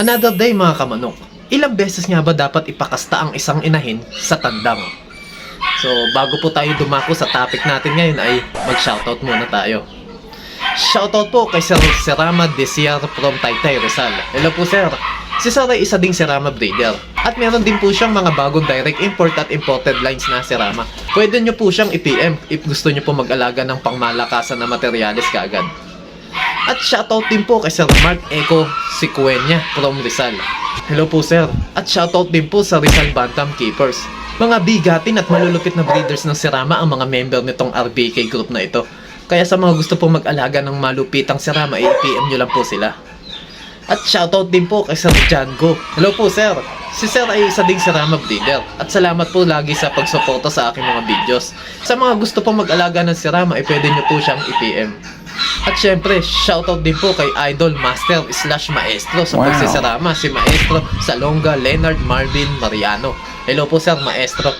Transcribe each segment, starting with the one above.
Another day mga kamanok. Ilang beses nga ba dapat ipakasta ang isang inahin sa tandang? So, bago po tayo dumako sa topic natin ngayon ay mag-shoutout muna tayo. Shoutout po kay Sir Serama Desiar from Taytay Rizal. Hello po sir. Si Sir ay isa ding Serama breeder. At meron din po siyang mga bagong direct import at imported lines na Serama. Pwede nyo po siyang i-PM if gusto nyo po mag-alaga ng pangmalakasan na materyales kaagad. At shoutout din po kay Sir Mark Eco Sicuenya from Rizal. Hello po sir. At shoutout din po sa Rizal Bantam Keepers. Mga bigatin at malulupit na breeders ng Serama ang mga member nitong RBK group na ito. Kaya sa mga gusto pong mag-alaga ng malupitang Serama, i-PM nyo lang po sila. At shoutout din po kay Sir Jango. Hello po sir. Si Sir ay isa ding Serama breeder. At salamat po lagi sa pagsuporta sa aking mga videos. Sa mga gusto pong mag-alaga ng Serama, ay pwede nyo po siyang i-PM. At syempre, shoutout din po kay Idol Master slash Maestro sa Wow. pagsisarama, si Maestro Salonga Leonard Marvin Mariano. Hello po sir, Maestro.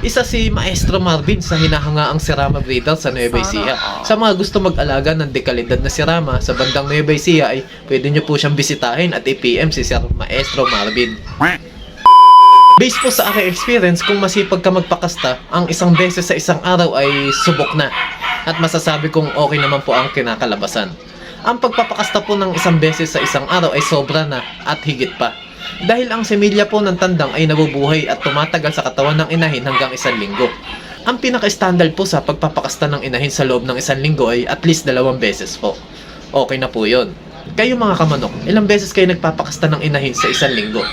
Isa si Maestro Marvin sa hinahangaang Sirama Breeder sa Nueva Ecija. Sa mga gusto mag-alaga ng dekalidad na Sirama sa bandang Nueva Ecija ay pwede nyo po siyang bisitahin at i-PM si Sir Maestro Marvin. Based po sa aking experience, kung masipag ka magpakasta, ang isang beses sa isang araw ay subok na. At masasabi kong okay naman po ang kinakalabasan. Ang pagpapakasta po ng isang beses sa isang araw ay sobra na at higit pa. Dahil ang semilya po ng tandang ay nabubuhay at tumatagal sa katawan ng inahin hanggang isang linggo. Ang pinaka-standard po sa pagpapakasta ng inahin sa loob ng isang linggo ay at least dalawang beses po. Okay na po yon. Kayo mga kamanok, ilang beses kayo nagpapakasta ng inahin sa isang linggo?